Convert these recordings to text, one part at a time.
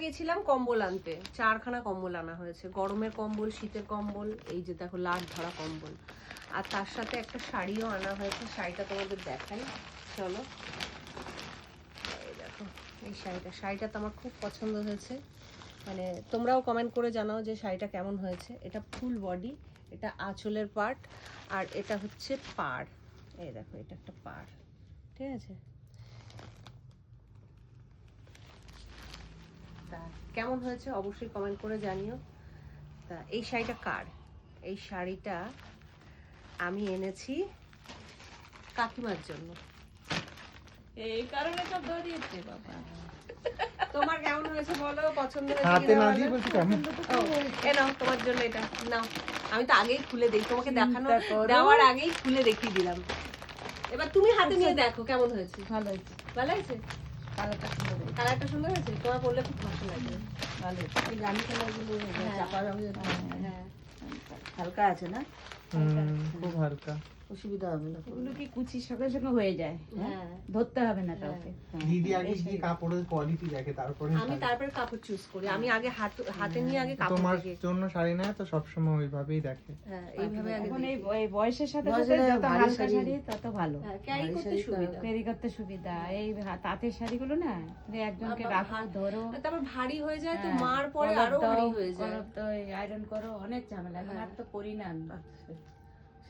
গেছিলাম কম্বল আনতে। চারখানা কম্বল আনা হয়েছে। গরমের কম্বল, শীতের কম্বল, এই যে দেখো লাট ধরা কম্বল। আর তার সাথে একটা শাড়িও আনা হয়েছে। শাড়িটা তোমাদের দেখাই। চলো। এই দেখো, এই শাড়িটা। শাড়িটা তো আমার খুব পছন্দ হয়েছে। মানে তোমরাও কমেন্ট করে জানাও যে শাড়িটা কেমন হয়েছে। এটা ফুল বডি, এটা আঁচলের পার্ট, আর এটা হচ্ছে পাড়। এই দেখো, এটা একটা পাড়। ঠিক আছে? তা কেমন হয়েছে অবশ্যই কমেন্ট করে জানিও। তা এই শাড়িটা কার? এই শাড়িটা আমি এনেছি কাকিমার জন্য। এই কারণে তো দৌড়িয়েছে বাবা। তোমার কেমন হয়েছে বলো? পছন্দ হয়েছে হাতে না দিয়ে বলছি কেমন? এ নাও তোমার জন্য এটা। নাও। আমি তো আগেই খুলে দেই তোমাকে দেখানো। দেওয়ার আগেই খুলে দেখিয়ে দিলাম। এবার তুমি হাতে নিয়ে দেখো কেমন হয়েছে। ভালো হয়েছে। ভালো হয়েছে? কালারটা সুন্দর হয়েছে। কালারটা সুন্দর পরলে খুব ভালো লাগবে। ভালো। এই গাড়ি কালারগুলো হ্যাঁ। চাপা রঙের হ্যাঁ। হালকা আছে না? খুব হালকা। অসুবিধা হবে না। ওগুলো কি কুচির সঙ্গে সঙ্গে হয়ে যায় হ্যাঁ? হ্যাঁ। ধরতে হবে না কাউকে। হ্যাঁ। দিদি আগে কি শাড়ি- কাপড়ের কোয়ালিটি দেখে তারপরে আমি তারপরে কাপড় চুজ করি। আমি আগে হাত হাতে নিয়ে আগে কাপড় তোমার জন্য শাড়ি নেয় তো সবসময় ওইভাবেই দেখে। হ্যাঁ এইভাবে আগে এখন এই বয়সের সাথে সাথে যত হালকা শাড়ি- তত ভালো। হ্যাঁ ক্যারি করতে সুবিধা। ক্যারি করতে সুবিধা। এই তাঁতের শাড়িগুলো না যে একজনকে রাখো ধরো। তারপর ভারী হয়ে যায় তো হ্যাঁ, মার পরে আরও ভারী হয়ে যায়। আয়রন করো অনেক ঝামেলা। এখন হ্যাঁ। আর তো করি না আমি।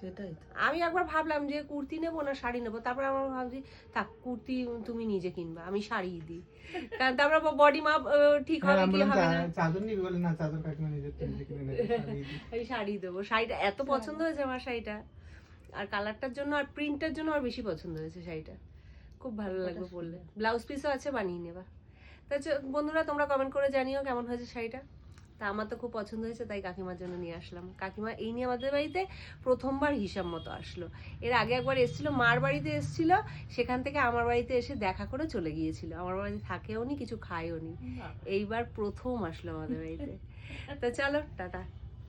সেটাই আমি একবার ভাবলাম যে কুর্তি নেব না শাড়ি নেব তারপর আমার ভাবছি থাক কুর্তি তুমি নিজে কিনবা আমি শাড়ি দিই। কারণ তারপর বডি মাপ ঠিক হ্যাঁ হবে কি হবে না? চাদর নিবি বলে না চাদর কাকিমা নিজে কিনে আমি শাড়ি দেবো। শাড়িটা এত পছন্দ হয়েছে আমার শাড়িটা। আর কালারটার জন্য আর প্রিন্টের জন্য আর বেশি পছন্দ হয়েছে শাড়িটা। খুব ভালো লাগবে পরলে। ব্লাউজ পিসও আছে বানিয়ে নেবা। তা বন্ধুরা তোমরা কমেন্ট করে জানিও কেমন হয়েছে শাড়িটা। তা আমার তো খুব পছন্দ হয়েছে তাই কাকিমার জন্য নিয়ে আসলাম। কাকিমা এই নিয়ে আমাদের বাড়িতে প্রথমবার হিসাব মতো আসলো। এর আগে একবার এসেছিল মার বাড়িতে এসেছিল সেখান থেকে আমার বাড়িতে এসে দেখা করে চলে গিয়েছিল। আমার বাড়িতে থাকেও নি কিছু খায়ও নি এইবার প্রথম আসলো আমাদের বাড়িতে। তো চলো টাটা।